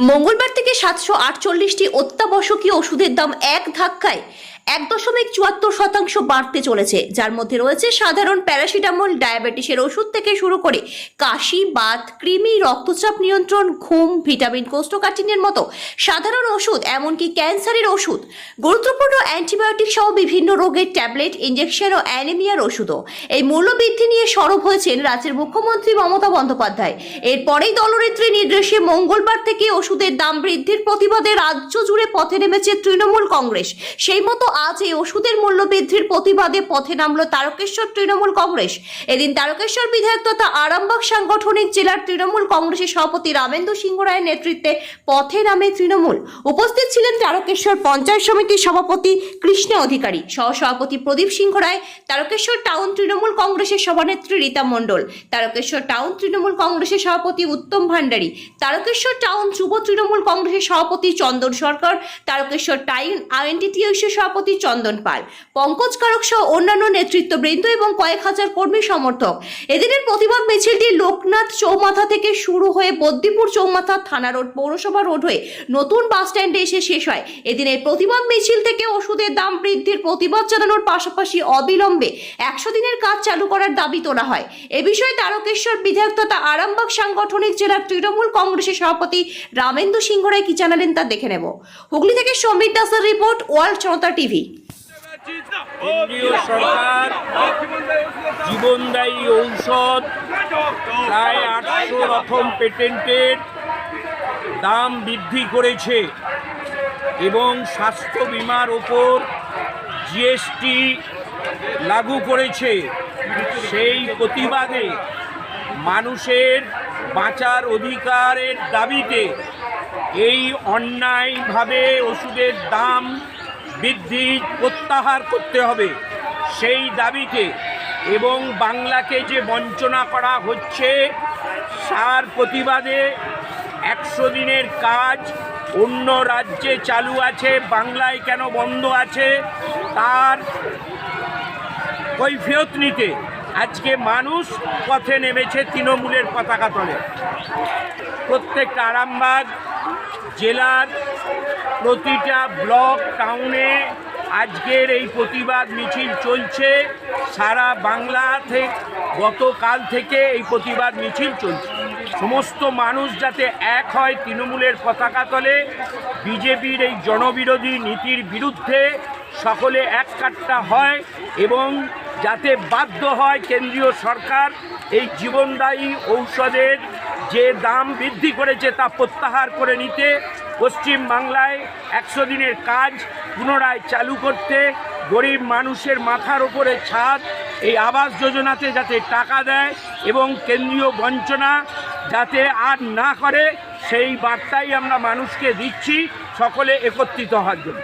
মঙ্গলবার থেকে সাতশো আটচল্লিশটি অত্যাবশ্যকীয় ওষুধের দাম এক ধাক্কায় এক দশমিক চুয়াত্তর শতাংশ বাড়তে চলেছে। যার মধ্যে রয়েছে সাধারণ প্যারাসিটামল, ডায়াবেটিসের ওষুধ থেকে শুরু করে কাশি, বাত, কৃমি, রক্তচাপ নিয়ন্ত্রণ, ঘুম, ভিটামিন, কোষ্ঠকাঠিন্যের মতো সাধারণ ওষুধ, এমনকি ক্যান্সারের ওষুধ। গুরুত্বপূর্ণ অ্যান্টিবায়োটিক সহ বিভিন্ন রোগের ট্যাবলেট ইঞ্জেকশন ও অ্যানিমিয়ার ওষুধও। এই মূল্যবৃদ্ধি নিয়ে সরব হয়েছেন রাজ্যের মুখ্যমন্ত্রী মমতা বন্দ্যোপাধ্যায়। এরপরেই দলনেত্রীর নির্দেশে মঙ্গলবার থেকে ওষুধের দাম বৃদ্ধির প্রতিবাদে রাজ্য জুড়ে পথে নেমেছে তৃণমূল কংগ্রেস। সেই মতো আজ এই ওষুধের মূল্য বৃদ্ধির প্রতিবাদে পথে নামলো তারকেশ্বর তৃণমূল কংগ্রেস। এদিন তারকেশ্বর বিধায়ক তথা আরামবাগ সাংগঠনিক জেলার তৃণমূল কংগ্রেসের সভাপতি রামেন্দ্র সিংহ রায়ের নেতৃত্বে পথে নামে তৃণমূল। উপস্থিত ছিলেন তারকেশ্বর পঞ্চায়েত সমিতির সভাপতি কৃষ্ণ অধিকারী। সহসভাপতি প্রদীপ সিংহ রায়, তারকেশ্বর টাউন তৃণমূল কংগ্রেসের সভানেত্রী রীতা মণ্ডল, তারকেশ্বর টাউন তৃণমূল কংগ্রেসের সভাপতি উত্তম ভান্ডারী, তারকেশ্বর টাউন যুব তৃণমূল কংগ্রেসের সভাপতি চন্দন সরকার, তারকেশ্বর টাইন আইএনটিটিউসির সভাপতি চন্দন পাল, পঙ্কজ কারক সহ অন্যান্য নেতৃত্ববৃন্দ এবং কয়েক হাজার কর্মী সমর্থক। এদিনের প্রতিবাদ মিছিলটি লোকনাথ চৌমাথা থেকে শুরু হয়ে বদ্দিপুর চৌমাথা থানা রোড, পৌরসভা রোড হয়ে নতুন বাস স্ট্যান্ডে এসে শেষ হয়। এদিন এই প্রতিবাদ মিছিল থেকে ওষুধের দাম বৃদ্ধির প্রতিবাদ জানানোর পাশাপাশি অবিলম্বে একশো দিনের কাজ চালু করার দাবি তোলা হয়। এ বিষয়ে তারকেশ্বর বিধায়ক তথা আরামবাগ সাংগঠনিক জেলার তৃণমূল কংগ্রেসের সভাপতি রামেন্দ্র সিংহ রায় কি জানালেন তা দেখে নেব। হুগলি থেকে সমীর দাসের রিপোর্ট, ওয়ার্ল্ড জনতা টিভি। কেন্দ্রীয় সরকার জীবনদায়ী ঔষধ, প্রায় আটশো রকম পেটেন্টের দাম বৃদ্ধি করেছে এবং স্বাস্থ্য বিমার ওপর জিএসটি লাগু করেছে। সেই প্রতিবাদে মানুষের বাঁচার অধিকারের দাবিতে এই অন্যায়ভাবে ওষুধের দাম বৃদ্ধি প্রত্যাহার করতে হবে। সেই দাবিতে এবং বাংলাকে যে বঞ্চনা করা হচ্ছে তার প্রতিবাদে একশো দিনের কাজ অন্য রাজ্যে চালু আছে, বাংলায় কেন বন্ধ আছে, তার কৈফিয়ত নিতে আজকে মানুষ পথে নেমেছে তৃণমূলের পতাকা তলে। প্রত্যেকটা আরামবাগ জেলার প্রতিটা ব্লক, টাউনে আজকের এই প্রতিবাদ মিছিল চলছে। সারা বাংলা থেকে গতকাল থেকে এই প্রতিবাদ মিছিল চলছে। সমস্ত মানুষ যাতে এক হয় তৃণমূলের পতাকা তলে, বিজেপির এই জনবিরোধী নীতির বিরুদ্ধে সকলে এক কাট্টা হয় এবং যাতে বাধ্য হয় কেন্দ্রীয় সরকার এই জীবনদায়ী ঔষধের যে দাম বৃদ্ধি করেছে তা প্রত্যাহার করে নিতে পশ্চিম বাংলায় একশো দিনের কাজ পুনরায় চালু করতে গরিব মানুষের মাথার ওপরে ছাদ, এই আবাস যোজনাতে যাতে টাকা দেয় এবং কেন্দ্রীয় বঞ্চনা যাতে আর না করে, সেই বার্তাই আমরা মানুষকে দিচ্ছি সকলে একত্রিত হওয়ার জন্য।